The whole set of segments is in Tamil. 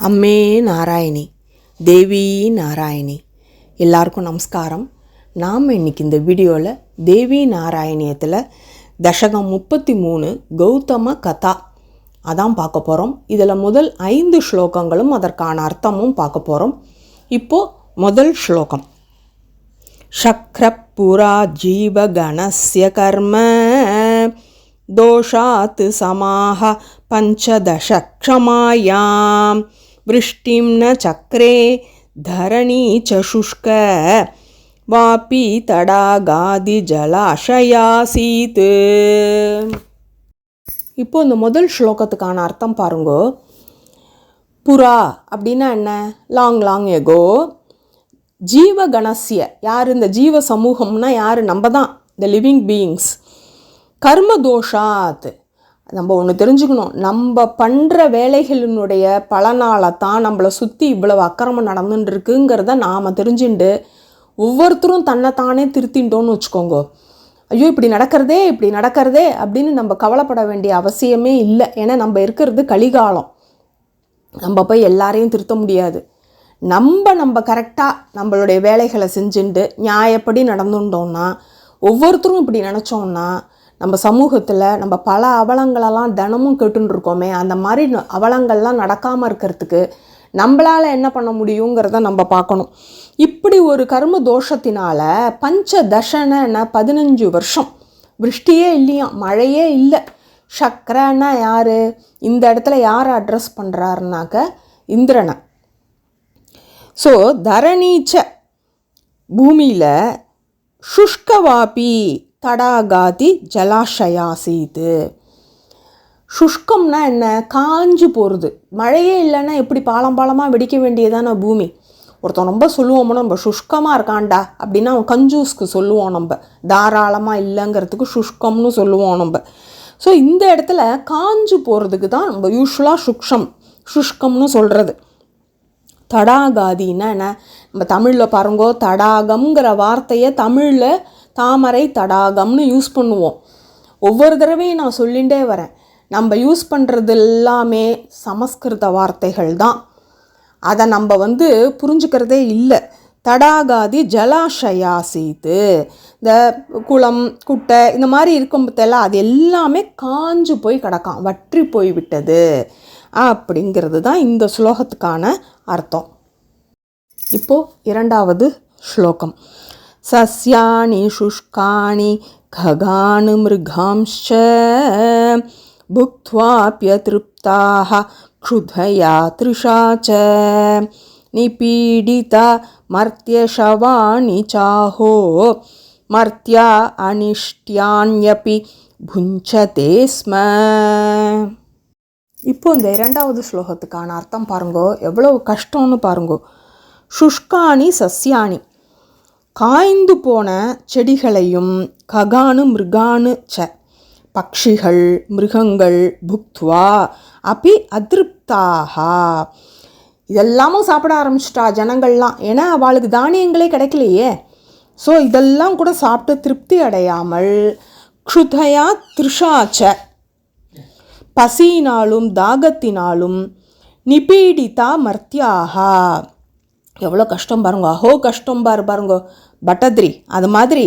அம்மே நாராயணி தேவி நாராயணி எல்லாருக்கும் நமஸ்காரம் நாம் இன்னைக்கு இந்த வீடியோவில் தேவி நாராயணியத்தில் தசகம் முப்பத்தி மூணு கௌதம கதா அதான் பார்க்க போகிறோம் இதில் முதல் ஐந்து ஸ்லோகங்களும் அதற்கான அர்த்தமும் பார்க்க போகிறோம் இப்போது முதல் ஸ்லோகம் शक्रपुरा जीवगणस्य कर्म दोषात् समाह पञ्चदशक्षमायां वृष्टिं न चक्रे धरणी च शुष्क वापि तडागादिजलाशयासीत् இப்போ இந்த முதல் ஸ்லோகத்துக்கான அர்த்தம் பாருங்கோ புறா அப்படின்னா என்ன லாங் லாங் எகோ ஜீவகணஸ்ய யார் இந்த ஜீவ சமூகம்னா யார் நம்ம தான் இந்த லிவிங் பீயிங்ஸ் கர்ம தோஷாத் நம்ம ஒன்று தெரிஞ்சுக்கணும். நம்ம பண்ணுற வேலைகளினுடைய பலனால தான் நம்மளை சுற்றி இவ்வளவு அக்கிரமம் நடந்துட்டு இருக்குங்கிறத நாம் தெரிஞ்சுண்டு ஒவ்வொருத்தரும் தன்னைத்தானே திருத்தின்ட்டோன்னு வச்சுக்கோங்க. ஐயோ இப்படி நடக்கிறதே இப்படி நடக்கிறதே அப்படின்னு நம்ம கவலைப்பட வேண்டிய அவசியமே இல்லை. ஏன்னா நம்ம இருக்கிறது கலிகாலம். நம்ம போய் எல்லாரையும் திருத்த முடியாது. நம்ம நம்ம கரெக்டாக நம்மளுடைய வேலைகளை செஞ்சுட்டு நியாயப்படி நடந்துட்டோம்னா ஒவ்வொருத்தரும் இப்படி நினச்சோம்னா நம்ம சமூகத்தில் நம்ம பல அவலங்களெல்லாம் தினமும் கேட்டுன்னு இருக்கோமே அந்த மாதிரி ந- அவலங்கள்லாம் நடக்காமல் இருக்கிறதுக்கு நம்மளால் என்ன பண்ண முடியுங்கிறத நம்ம பார்க்கணும். இப்படி ஒரு கர்ம தோஷத்தினால பஞ்ச தசன பதினஞ்சு வருஷம். விருஷ்டியே இல்லையா? மழையே இல்லை. சக்கரன்னா யார்? இந்த இடத்துல யார் அட்ரஸ் பண்ணுறாருனாக்க இந்திரனை. ஸோ தரணீச்ச பூமியில் சுஷ்கவாபி தடாகாதி ஜலாஷயாசீது சுஷ்கம்னா என்ன? காஞ்சு போகிறது மழையே இல்லைன்னா எப்படி பாலம் பாலமாக வெடிக்க வேண்டியதான பூமி? ஒருத்தன் ரொம்ப சொல்லுவோம்னா நம்ம சுஷ்கமாக இருக்கான்டா அப்படின்னா அவன் கஞ்சூஸ்க்கு சொல்லுவோம் நம்ம. தாராளமாக இல்லைங்கிறதுக்கு சுஷ்கம்னு சொல்லுவோம் நம்ம. ஸோ இந்த இடத்துல காஞ்சு போகிறதுக்கு தான் நம்ம யூஸ்வலாக சுக்ஷம் சுஷ்கம்னு சொல்கிறது தடாகாதின்னா என்ன? நம்ம தமிழில் பாருங்கோ தடாகம்ங்கிற வார்த்தையை தமிழில் தாமரை தடாகம்னு யூஸ் பண்ணுவோம். ஒவ்வொரு தடவையும் நான் சொல்லிகிட்டே வரேன். நம்ம யூஸ் பண்ணுறது எல்லாமே சமஸ்கிருத வார்த்தைகள் தான். அதை நம்ம வந்து புரிஞ்சுக்கிறதே இல்லை. தடாகாதி ஜலாஷயாசீத்து இந்த குளம் குட்டை இந்த மாதிரி இருக்கும் பத்தெல்லாம் அது எல்லாமே காஞ்சு போய் கிடக்காம் வற்றி போய் விட்டது அப்படிங்கிறது தான் இந்த ஸ்லோகத்துக்கான அர்த்தம். இப்போது இரண்டாவது ஸ்லோகம். சஸ்யானி சுஷ்காணி खगान् मृगांश्च भुक्त्वाप्यतृप्ताः क्षुधया तृषा च निपीडिता मर्त्यशवाणि चाहो मर्त्या अनिष्ट्यान्यपि भुञ्चते स्म இப்போ இந்த இரண்டாவது ஸ்லோகத்துக்கான அர்த்தம் பாருங்கோ எவ்வளவு கஷ்டம்னு பாருங்கோ சுஷ்காணி சஸ்யானி காய்ந்து போன செடிகளையும் ககானு மிருகானு ச. பக்ஷிகள் மிருகங்கள் புக்த்வா அப்பி அதிருப்தாகா. இதெல்லாமும் சாப்பிட ஆரம்பிச்சிட்டா ஜனங்கள்லாம். ஏன்னா அவளுக்கு தானியங்களே கிடைக்கலையே. ஸோ இதெல்லாம் கூட சாப்பிட்டு திருப்தி அடையாமல் க்ஷுதயா திருஷாச்ச பசியினாலும் தாகத்தினாலும் நிபீடிதா மர்த்தியாகா. எவ்வளோ கஷ்டம் பாருங்க அஹோ கஷ்டம் பாரு பாருங்க. பட்டத்ரி அது மாதிரி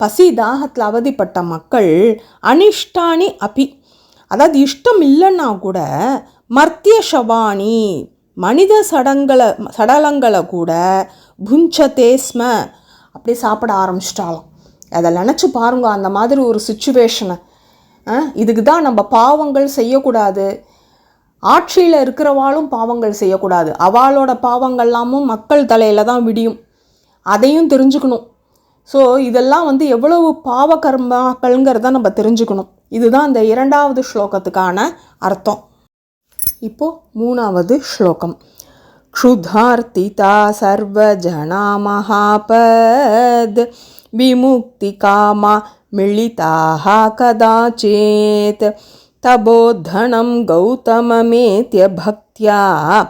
பசி தாகத்தில் அவதிப்பட்ட மக்கள் அனிஷ்டானி அபி. அதாவது இஷ்டம் இல்லைன்னா கூட மர்த்திய ஷவானி மனித சடங்களை சடலங்களை கூட புஞ்ச ஸ்ம அப்படி சாப்பிட ஆரம்பிச்சிட்டாலும் அதை நினச்சி பாருங்க அந்த மாதிரி ஒரு சுச்சுவேஷனை இதுக்கு தான் நம்ம பாவங்கள் செய்யக்கூடாது. ஆட்சியில் இருக்கிறவாளும் பாவங்கள் செய்யக்கூடாது அவளோட பாவங்கள்லாமும் மக்கள் தலையில் தான் விடியும் அதையும் தெரிஞ்சுக்கணும் ஸோ இதெல்லாம் வந்து எவ்வளவு பாவ கர்மாக்கள்ங்கிறத நம்ம தெரிஞ்சுக்கணும் இதுதான் இந்த இரண்டாவது ஸ்லோகத்துக்கான அர்த்தம் இப்போ மூணாவது ஸ்லோகம் क्षुधार्तिता सर्वजना महापद् विमुक्तिकामा मिलिताः कदाचित् तबोद्धनं गौतममेत्य भक्त्या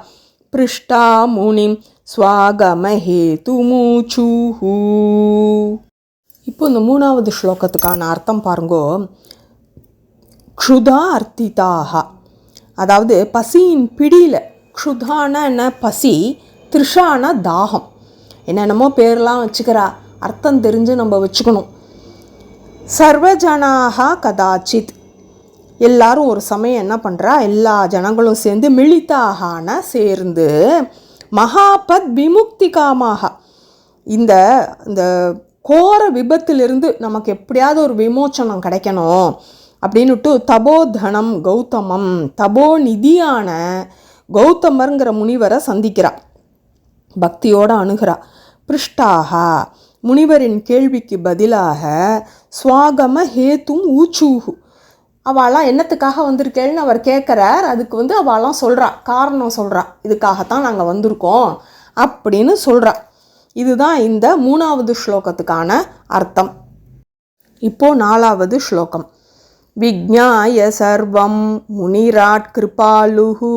पृष्टा मुनिं स्वागमहेतुमूचुः இப்போ இந்த மூணாவது ஸ்லோகத்துக்கான அர்த்தம் பாருங்கோ க்ஷுதா அர்த்திதாக அதாவது பசியின் பிடியில் க்ஷுதான என்ன பசி த்ரிஷான தாகம் என்னென்னமோ பேர்லாம் வச்சுக்கிறா அர்த்தம் தெரிஞ்சு நம்ம வச்சுக்கணும் சர்வஜனாக கதாச்சித் எல்லாரும் ஒரு சமயம் என்ன பண்ணுறா எல்லா ஜனங்களும் சேர்ந்து மிளித்தாகான சேர்ந்து மகாபத் விமுக்திகாமாக. இந்த இந்த கோர விபத்திலிருந்து நமக்கு எப்படியாவது ஒரு விமோச்சனம் கிடைக்கணும் அப்படின்னுட்டு தபோதனம் கௌதமம் தபோ நிதியான கௌதமருங்கிற முனிவரை சந்திக்கிறா. பக்தியோடு அணுகிறா. பிருஷ்டாகா முனிவரின் கேள்விக்கு பதிலாக சுவாகம ஹேத்தும் ஊச்சூகு அவளாம் என்னத்துக்காக வந்திருக்கேன்னு அவர் கேட்குறார் அதுக்கு வந்து அவளாம் சொல்கிறா காரணம் சொல்கிறா இதுக்காகத்தான் நாங்கள் வந்திருக்கோம் அப்படின்னு சொல்கிறா இதுதான் இந்த மூணாவது ஸ்லோகத்துக்கான அர்த்தம். இப்போ நாலாவது ஸ்லோகம். விஜ்ஞாய சர்வம் முனிராட் கிருபாலுஹு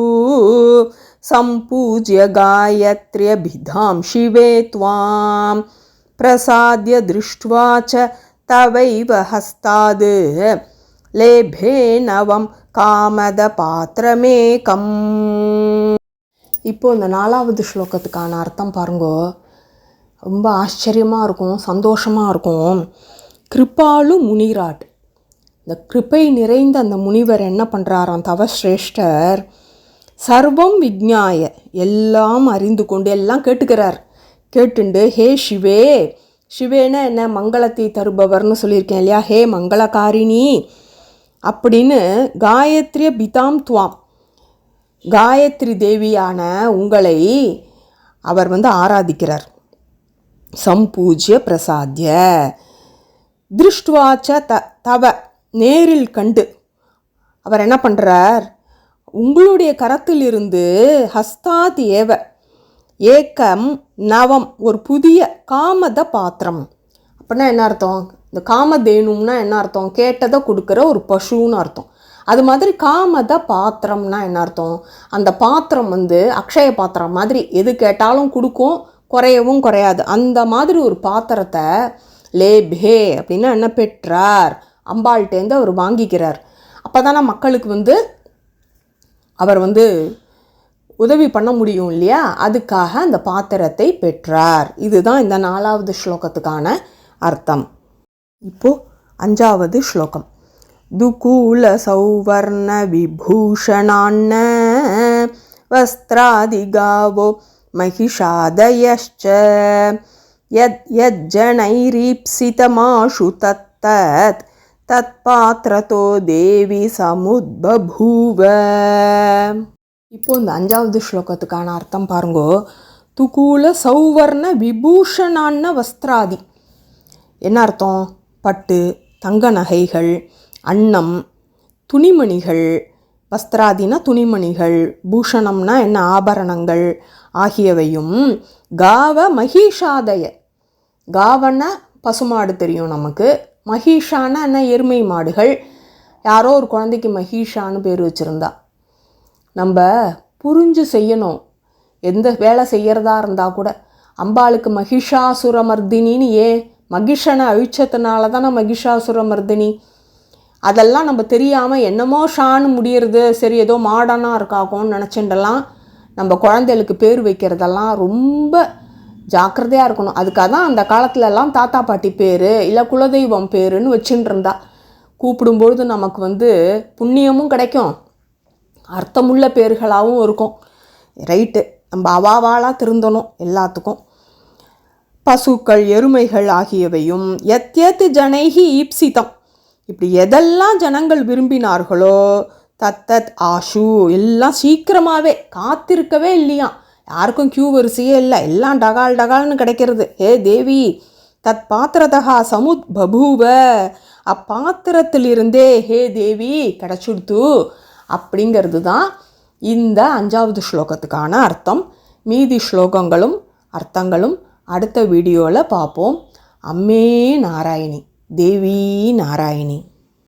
சம்பூஜ்ய காயத்ரியபிதாம் சிவே துவாம். பிரசாத்ய திருஷ்ட்வா ச தவைவ ஹஸ்தாது. லேபே நவம் காமத பாத்திரமேகம் இப்போ இந்த நாலாவது ஸ்லோகத்துக்கான அர்த்தம் பாருங்கோ. ரொம்ப ஆச்சரியமாக இருக்கும் சந்தோஷமாக இருக்கும். கிருபாலு முனிராட். இந்த கிருப்பை நிறைந்த அந்த முனிவர் என்ன பண்ணுறாராம் தவசிரேஷ்டர். சர்வம் விஜ்ஞாய எல்லாம் அறிந்து கொண்டு எல்லாம் கேட்டுக்கிறார். கேட்டுண்டு ஹே சிவே சிவேனா என்ன மங்களத்தை தருபவர்னு சொல்லியிருக்கேன் இல்லையா? ஹே மங்களகாரிணி அப்படின்னு காயத்ரிய பிதாம் துவாம். காயத்ரி தேவியான உங்களை அவர் வந்து ஆராதிக்கிறார். சம்பூஜ்ய பிரசாத்ய. திருஷ்டுவாச்ச த தவ நேரில் கண்டு. அவர் என்ன பண்ணுறார் உங்களுடைய கரத்திலிருந்து ஹஸ்தாத் ஏவ ஏக்கம் நவம் ஒரு புதிய காமத பாத்திரம். அப்படின்னா என்ன அர்த்தம்? இந்த காமதேனும்னா என்ன அர்த்தம்? கேட்டதை கொடுக்குற ஒரு பசுன்னு அர்த்தம். அது மாதிரி காமத பாத்திரம்னா என்ன அர்த்தம்? அந்த பாத்திரம் வந்து அக்ஷய பாத்திரம் மாதிரி எது கேட்டாலும் கொடுக்கும் குறையவும் குறையாது. அந்த மாதிரி ஒரு பாத்திரத்தை லேபே அப்படின்னா என்ன பெற்றார்? அம்பாள்கிட்டேருந்து அவர் வாங்கிக்கிறார். அப்போ தானே மக்களுக்கு வந்து அவர் வந்து உதவி பண்ண முடியும் இல்லையா? அதுக்காக அந்த பாத்திரத்தை பெற்றார். இதுதான் இந்த நாலாவது ஸ்லோகத்துக்கான அர்த்தம். இப்போ அஞ்சாவது ஸ்லோகம் துகூல சௌவர்ண விபூஷணான்ன வஸ்திராதிகாவோ महिषादयश्च यद् यज्जनैरीप्सितमाशु तत्तत् தத்பாத்திரத்தோ தேவி சமுத்பூவ இப்போ இந்த அஞ்சாவது ஸ்லோகத்துக்கான அர்த்தம் பாருங்கோ துகூல சௌவர்ண விபூஷணான்ன வஸ்திராதி என்ன அர்த்தம் பட்டு தங்க நகைகள் அன்னம் துணிமணிகள் வஸ்திராதினா துணிமணிகள் பூஷணம்னா என்ன ஆபரணங்கள் ஆகியவையும் காவ மகிஷாதய. காவன பசுமாடு தெரியும் நமக்கு. மகிஷான என்ன எருமை மாடுகள். யாரோ ஒரு குழந்தைக்கு மகிஷான்னு பேர் வச்சுருந்தா. நம்ம புரிஞ்சு செய்யணும். எந்த வேலை செய்கிறதா இருந்தால் கூட அம்பாளுக்கு மகிஷாசுரமர்தினின்னு ஏன் மகிஷனை அழிச்சதுனால தானே மகிஷாசுரமர்தினி அதெல்லாம் நம்ம தெரியாமல் என்னமோ ஷான்னு முடியறது சரி ஏதோ மாடனாக இருக்காகும்னு நினச்சிண்டெல்லாம் நம்ம குழந்தைகளுக்கு பேர் வைக்கிறதெல்லாம் ரொம்ப ஜாக்கிரதையாக இருக்கணும். அதுக்காக தான் அந்த காலத்துலலாம் தாத்தா பாட்டி பேர் இல்லை குலதெய்வம் பேருன்னு வச்சுட்டு இருந்தா கூப்பிடும்பொழுது நமக்கு வந்து புண்ணியமும் கிடைக்கும். அர்த்தமுள்ள பேர்களாகவும் இருக்கும். ரைட்டு நம்ம அவாவாலாக திருந்தணும் எல்லாத்துக்கும். பசுக்கள் எருமைகள் ஆகியவையும் எத்யத் ஜனைகி ஈப்சிதம். இப்படி எதெல்லாம் ஜனங்கள் விரும்பினார்களோ தத்தத் ஆஷு எல்லாம் சீக்கிரமாகவே காத்திருக்கவே இல்லையாம் யாருக்கும் கியூ வரிசையே இல்லை. எல்லாம் டகால் டகால்னு கிடைக்கிறது. ஏ தேவி தத் பாத்திரதகா சமுத் பபூவ. அப்பாத்திரத்திலிருந்தே ஹே தேவி கிடச்சுடுத்து. அப்படிங்கிறது தான் இந்த அஞ்சாவது ஸ்லோகத்துக்கான அர்த்தம். மீதி ஸ்லோகங்களும் அர்த்தங்களும் அடுத்த வீடியோவில் பார்ப்போம் அம்மே நாராயணி. தேவி நாராயணி.